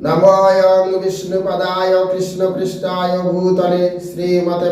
নময়ং বিষ্ণুপদায় কৃষ্ণপৃষ্ঠায় ভূতলে শ্রীমতে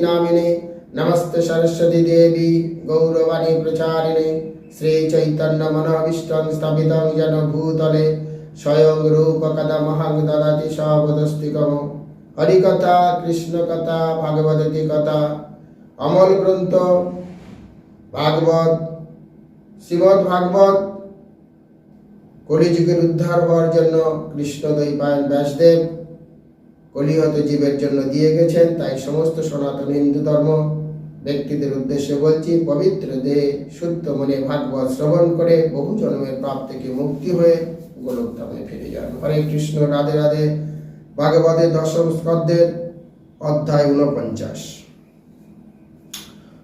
নামিনে নমস্তে সরস্বতী দেবী গৌরবাণী প্রচারিণে শ্রী চৈতন্য স্থাপিতং জন ভূতলে স্বয়ং রূপ সবদস্তিকম হরিকথা কৃষ্ণকথা ভাগবতী কথা অমল গ্রন্থ ভাগবত শ্রীমদ কলিযুগের উদ্ধার হওয়ার জন্য কৃষ্ণ দৈপায়ন ব্যাসদেব কলিহত জীবের জন্য দিয়ে গেছেন। তাই সমস্ত সনাতন হিন্দু ধর্ম ব্যক্তিদের উদ্দেশ্যে বলছি, পবিত্র দে, শুদ্ধ মনে ভাগবত শ্রবণ করে বহু জন্মের পাপ থেকে মুক্তি হয়ে গোলকধামে ফিরে যান। হরে কৃষ্ণ, রাধে রাধে। ভাগবতের দশম স্কন্ধের অধ্যায় ঊনপঞ্চাশ।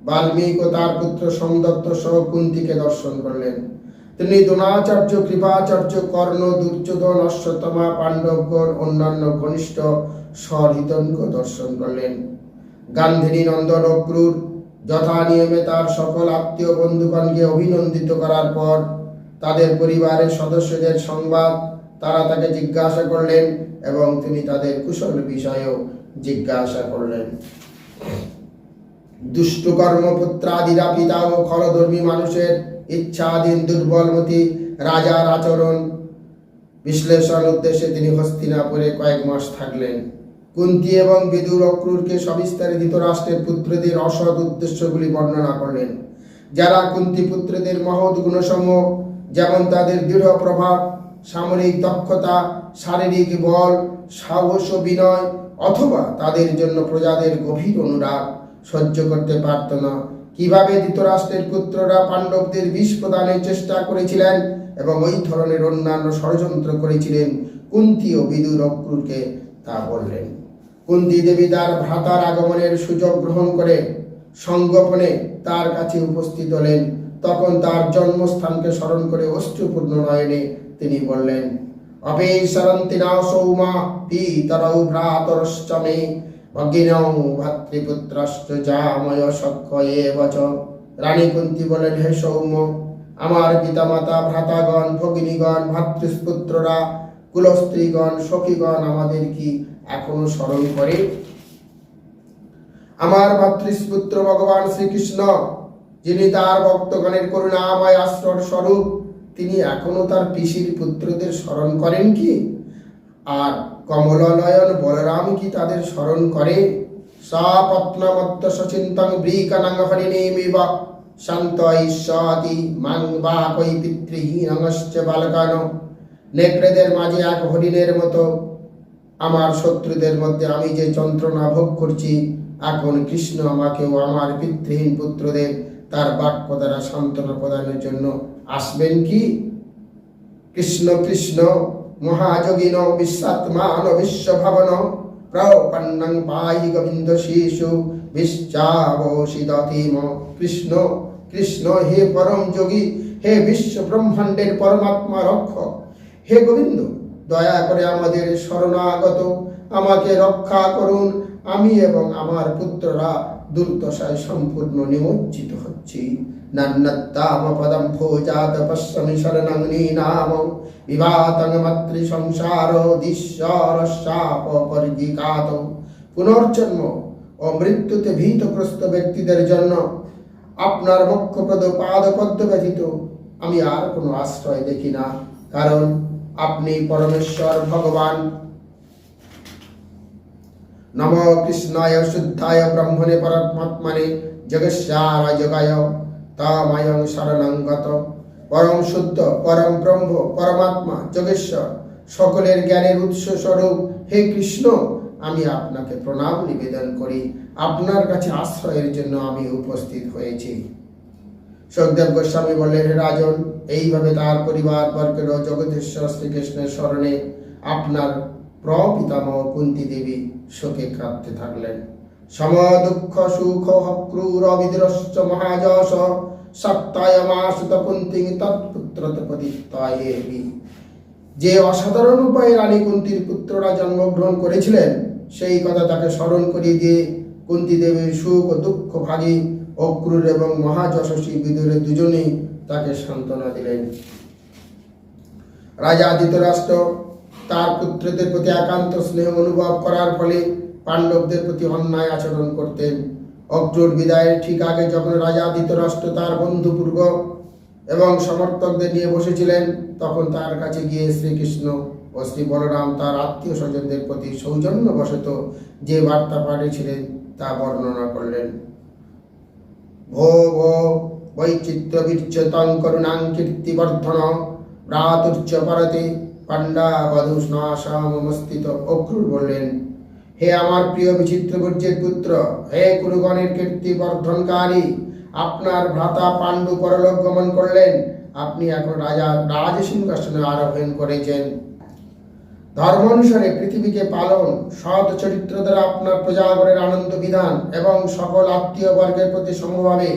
বাল্মীক ও তার পুত্র সোমদত্ত সহ কুন্তিকে দর্শন করলেন। তিনি দ্রোণাচার্য, কৃপাচার্য, কর্ণ, দুর্যোধন, অশ্বত্থমা, পাণ্ডবগণ, অন্যান্য ঘনিষ্ঠ সহৃতনক দর্শন করলেন। গান্ধিনী নন্দন অক্রুর যথা নিয়মে তার সকল আত্মীয় বন্ধুগণকে অভিনন্দিত করার পর তাদের পরিবারের সদস্যদের সংবাদ তারা তাকে জিজ্ঞাসা করলেন এবং তিনি তাদের কুশল বিষয়েও জিজ্ঞাসা করলেন। দুষ্ট কর্মপুত্রাদিরা পিতা ও খরধর্মী মানুষের ইচ্ছাধীন দুর্বলমতি রাজার আচরণ বিশ্লেষণ উদ্দেশ্যে তিনি হস্তিনাপুরে কয়েক মাস থাকলেন। কুন্তি এবং বিদুর অক্রুরকে সবিস্তারে ধৃতরাষ্ট্রের পুত্রদের অসৎ উদ্দেশ্যগুলি বর্ণনা করলেন। যারা কুন্তি পুত্রদের মহৎ গুণসমূহ, যেমন তাদের দৃঢ় প্রভাব, সামরিক দক্ষতা, শারীরিক বল, সাহস ও বিনয়, অথবা তাদের জন্য প্রজাদের গভীর অনুরাগ সহ্য করতে পারত না। কীভাবে ধৃতরাষ্ট্রের পুত্ররা পাণ্ডবদের বিষ প্রদানের চেষ্টা করেছিলেন এবং ওই ধরনের অন্যান্য ষড়যন্ত্র করেছিলেন? কুন্তি ও বিদুর অক্রুরকে তা বললেন। কুন্তি দেবী তার ভ্রাতার আগমনের সুযোগ গ্রহণ করে সংগোপনে তার কাছে উপস্থিত হলেন। তখন তার জন্মস্থানকে স্মরণ করে অষ্টপূর্ণ নয়নে তিনি বললেন, অপেশরন্তি না সৌমা, পিতরৌ ভ্রাতরশ্চমে। ভগিনৌ ভাতৃপুত্রশ্চ জাময় সখ্য বচ রানী কুন্তি বলেন, হে সৌম্য, আমার পিতামাতা, ভ্রাতাগণ, ভগিনীগণ ভাতৃপুত্ররা কুলস্ত্রীগণ, সখীগণ আমাদের কি এখনও স্মরণ করে? আমার ভাতৃপুত্র ভগবান শ্রীকৃষ্ণ, যিনি তার ভক্তগণের করুণাময় আশ্রয় স্বরূপ, তিনি এখনও তার পিসির পুত্রদের স্মরণ করেন কি? আর কমলনয়ন বলরাম কি তাদের স্মরণ করে? সপত্নমত্ত সচিন্তং ব্রীকনং হরিণীমিব। শান্ত ঈশ্বাতি মাং বা কই পিতৃহীনশ্চ বালকান। নেকড়েদের মাঝে এক হরিণের মতো। আমার শত্রুদের মধ্যে আমি যে যন্ত্রণা ভোগ করছি, এখন কৃষ্ণ আমাকেও আমার পিতৃহীন পুত্রদের তার বাক্য দ্বারা সান্ত্বনা প্রদানের জন্য আসবেন কি? কৃষ্ণ কৃষ্ণ মহাযোগিন বিশ্বাত্মান বিশ্বভাবন। প্রপন্নং পাই গোবিন্দ শিশু বিশ্বাবশিদতিম। কৃষ্ণ কৃষ্ণ, হে পরম যোগী, হে বিশ্ব ব্রহ্মাণ্ডের পরমাত্মা রক্ষক। হে গোবিন্দ, দয়া করে আমাদের শরণাগত, আমাকে রক্ষা করুন। আমি এবং আমার পুত্ররা দুর্দশায় সম্পূর্ণ নিমজ্জিত হচ্ছি। মাতৃ সংসার পুনর্জন্ম ও মৃত্যুতে ভীতগ্রস্ত ব্যক্তিদের জন্য আপনার বক্ষপ্রদ পাদপদ্ম ব্যতীত আমি আর কোনো আশ্রয় দেখি না। কারণ আপনি পরমেশ্বর ভগবান। নম কৃষ্ণায় শুদ্ধায় ব্রহ্মণে পরমাত্মনে জগস্যার জগায় তামায়ং গত পরম শুদ্ধ পরম ব্রহ্ম পরমাত্মা যোগেশ্বর সকলের জ্ঞানের উৎস স্বরূপ। হে কৃষ্ণ, আমি আপনাকে প্রণাম নিবেদন করি। আপনার কাছে আশ্রয়ের জন্য আমি উপস্থিত হয়েছি। সুখদেব গোস্বামী বললেন, হে রাজন, এইভাবে তার পরিবার বর্গের জগদীশ্বর শ্রীকৃষ্ণের স্মরণে আপনার প্রপিতামহ কুন্তি দেবী শোকে কাঁদতে থাকলেন। সম দুঃখ, সুখ ক্রূর বিদ্রশ্চ মহাযশ সত্তায় মাসুত কুন্তি তৎপুত্র পদিত্তায়েবি যে অসাধারণ উপায়ে রানী কুন্তির পুত্ররা জন্মগ্রহণ করেছিলেন, সেই কথা তাকে স্মরণ করিয়ে দিয়ে কুন্তি দেবীর সুখ ও দুঃখ, ভাগী, অক্রুর এবং মহাযশস্বী বিদুরে দুজনেই তাকে সান্ত্বনা দিলেন। রাজা, ধৃতরাষ্ট্র তার পুত্রদের প্রতি একান্ত স্নেহ অনুভব করার ফলে পাণ্ডবদের প্রতি অন্যায় আচরণ করতেন। অক্রুর বিদায়ের ঠিক আগে যখন রাজা ধৃতরাষ্ট্র তার বন্ধুপূর্ব এবং সমর্থকদের নিয়ে বসেছিলেন, তখন তার কাছে গিয়ে শ্রীকৃষ্ণ ও শ্রী বলরাম তার আত্মীয় স্বজনদের প্রতি সৌজন্যবশত যে বার্তা পাঠিয়েছিলেন, তা বর্ণনা করলেন। ভো ভো বৈচিত্র্য বীর্যতং করুণাং কীর্তিবর্ধন ভ্রাতুর্য পরতে পাণ্ডা বধূষ্ণাসামস্তিত অক্রুর বললেন, হে আমার প্রিয় বিচিত্র বীর্যের পুত্র, হে কুরুগণের কীর্তি বর্ধনকারী, আপনার ভ্রাতা পাণ্ডু পরলোক গমন করলেন, আপনি এখন রাজা রাজ সিংহাসনে আরোহণ করেছেন। ধর্ম অনুসারে পৃথিবীকে পালন, সৎ চরিত্র দ্বারা আপনার প্রজাগণের আনন্দ বিধান এবং সকল আত্মীয় বর্গের প্রতি সমভাবে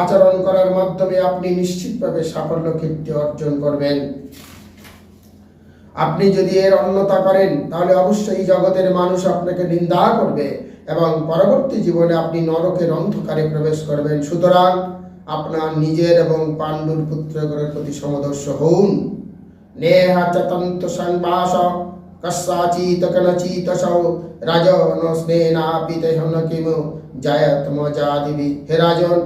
আচরণ করার মাধ্যমে আপনি নিশ্চিতভাবে সাফল্য, কীর্তি অর্জন করবেন। আপনি যদি এর অন্যতা করেন, তাহলে অবশ্যই জগতের মানুষ আপনাকে নিন্দা করবে এবং পরবর্তী জীবনে আপনি নরকের অন্ধকারে প্রবেশ করবেন। সুতরাং আপনার নিজের এবং পাণ্ডুর পুত্রগণের প্রতি সমদর্শ চতন্ত হন হে রাজন,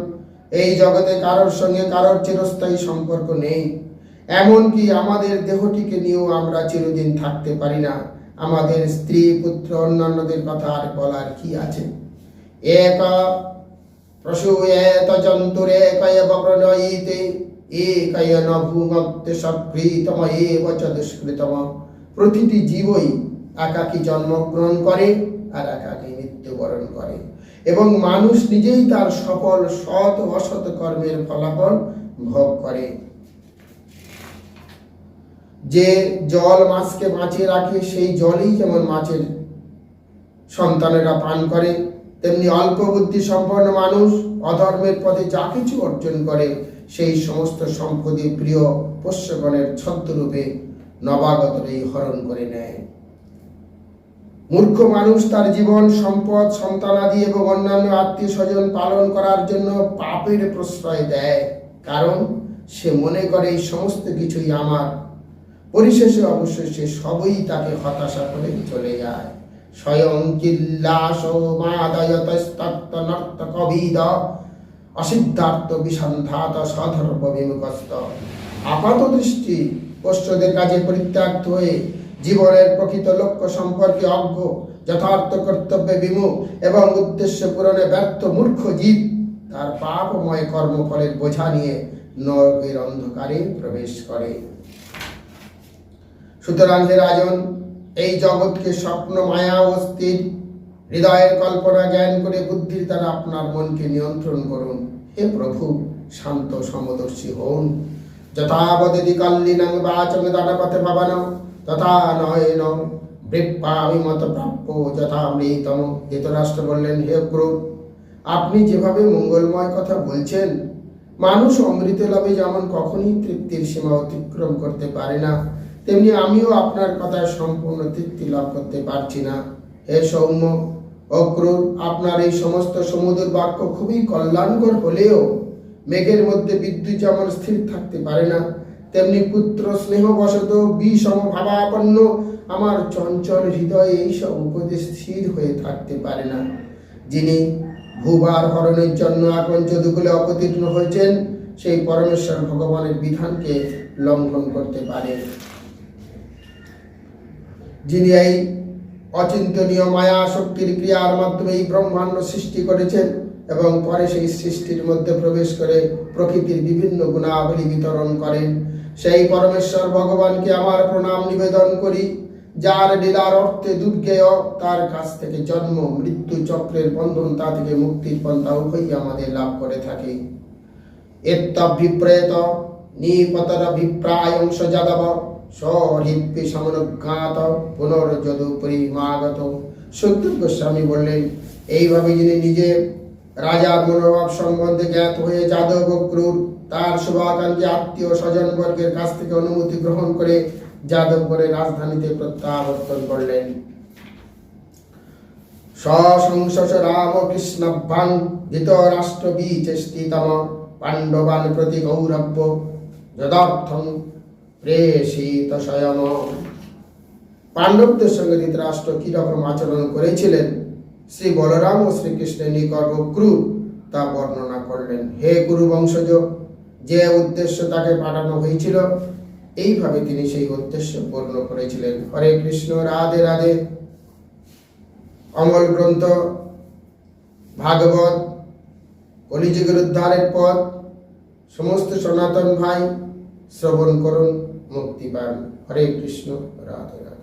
এই জগতে কারোর সঙ্গে কারোর চিরস্থায়ী সম্পর্ক নেই। এমনকি আমাদের দেহটিকে নিয়েও আমরা চিরদিন থাকতে পারি না। আমাদের স্ত্রী, পুত্র, অন্যান্যদের কথা আর বলার কি আছে? এক প্রসূয়েত জন্তুরেকয় বক্রনয়িতে একয় ন ভূমক্তে সপ্রীতম এব চ দুষ্কৃতম। প্রতিটি জীবই একাকী জন্মগ্রহণ করে আর একাকী মৃত্যুবরণ করে। এবং মানুষ নিজেই তার সফল সৎ অসৎ কর্মের ফলাফল ভোগ করে। যে জল মাছকে বাঁচিয়ে রাখে, সেই জলই যেমন মাছের সন্তানেরা পান করে, তেমনি অল্প বুদ্ধি সম্পন্ন মানুষ অধর্মের পথে যা কিছু অর্জন করে, সেই সমস্ত সম্পদে প্রিয় পোষ্যগণের ছদ্মরূপে নবাগতরেই হরণ করে নেয়। মূর্খ মানুষ তার জীবন, সম্পদ সন্তানাদি এবং অন্যান্য আত্মীয় স্বজন পালন করার জন্য পাপের প্রশ্রয় দেয়, কারণ সে মনে করে এই সমস্ত কিছুই আমার। পরিশেষে অবশ্যই সে সবই তাকে হতাশা করে চলে যায়। স্বয়ং কিল্লাস মাদয়তস্তত্ত নর্ত কবিদ, অসিদ্ধার্থ বিসন্ধাত সধর্ম বিমুখস্ত আপাত দৃষ্টি পোষ্যদের কাজে পরিত্যাক্ত হয়ে জীবনের প্রকৃত লক্ষ্য সম্পর্কে অজ্ঞ, যথার্থ কর্তব্যে বিমুখ এবং উদ্দেশ্য পূরণে ব্যর্থ মূর্খ জীব, তার পাপময় কর্মফলের বোঝা নিয়ে নরকের অন্ধকারে প্রবেশ করে। সুতরাং হে রাজন, এই জগৎকে স্বপ্ন, মায়া ও স্থির হৃদয়ের কল্পনা, জ্ঞান করে বুদ্ধির দ্বারা আপনার মনকে নিয়ন্ত্রণ করুন। হে প্রভু, শান্ত, সমদর্শী হন যথাবদি কল্লিনং বাচং দানপথে ভবন তথা নয়ন বৃপ্পামি মত প্রাপ্য যথা ধৃতরাষ্ট্র বললেন, হে প্রভু, আপনি যেভাবে মঙ্গলময় কথা বলছেন, মানুষ অমৃত লাভে যেমন কখনই তৃপ্তির সীমা অতিক্রম করতে পারে না তেমনি আমিও আপনার কথায় সম্পূর্ণ তৃপ্তি লাভ করতে পারছি না। হে সৌম্য, অক্রূর, আপনার এই সমস্ত সমুদ্র বাক্য খুবই কল্যাণকর হলেও মেঘের মধ্যে বিদ্যুৎ যেমন স্থির থাকতে পারে না, তেমনি পুত্র স্নেহবশত বিষম ভাবাপন্ন আমার চঞ্চল হৃদয়ে এইসব উপদেশ স্থির হয়ে থাকতে পারে না। যিনি ভূবার হরণের জন্য এখন যদুকুলে অবতীর্ণ হয়েছেন, সেই পরমেশ্বর ভগবানের বিধানকে লঙ্ঘন করতে পারে। যিনি এই অচিন্তনীয় মায়া শক্তির ক্রিয়ার মাধ্যমে এই ব্রহ্মাণ্ড সৃষ্টি করেছেন এবং পরে সেই সৃষ্টির মধ্যে প্রবেশ করে প্রকৃতির বিভিন্ন গুণাবলী বিতরণ করেন। সেই পরমেশ্বর ভগবানকে আমার প্রণাম নিবেদন করি, যার লীলার অর্থে দুর্গেয়, তার কাছ থেকে জন্ম, মৃত্যু চক্রের বন্ধন তা থেকে মুক্তির পন্থা উভয়ই আমাদের লাভ করে থাকে। এত্তভিপ্রেত নিপতর ভিপ্রায়ংশ যাদব স্বহিপ্পি সমনুজ্ঞাত পুনর্যদু পরিমাগত। সুখদেব গোস্বামী বললেন, এইভাবে যিনি নিজে রাজার মনোভাব সম্বন্ধে জ্ঞাত হয়ে যাদব ক্রূর তার শুভাকাঙ্ক্ষী আত্মীয় স্বজন বর্গের কাছ থেকে অনুমতি গ্রহণ করে যাদবপুরের রাজধানীতে প্রত্যাবর্তন করলেন। সশংসস রামকৃষ্ণভ্যাং ধৃতরাষ্ট্র বিচেষ্টিতম পাণ্ডবান প্রতি গৌরব্য যদার্থং প্রেষিত স্বয়ং পাণ্ডবদের সঙ্গে ধৃতরাষ্ট্র কি রকম আচরণ করেছিলেন? শ্রী বলরাম ও শ্রীকৃষ্ণের নিকট ও তা বর্ণনা করলেন। হে গুরু বংশজ যে উদ্দেশ্য তাকে পাঠানো হয়েছিল, এইভাবে তিনি সেই উদ্দেশ্য পূর্ণ করেছিলেন। হরে কৃষ্ণ, রাধে রাধে। অমল গ্রন্থ, ভাগবত, কলিযুগের উদ্ধারের পথ, সমস্ত সনাতন ভাই, শ্রবণ করুন। মুক্তি পান হরে কৃষ্ণ রাধে রাধে।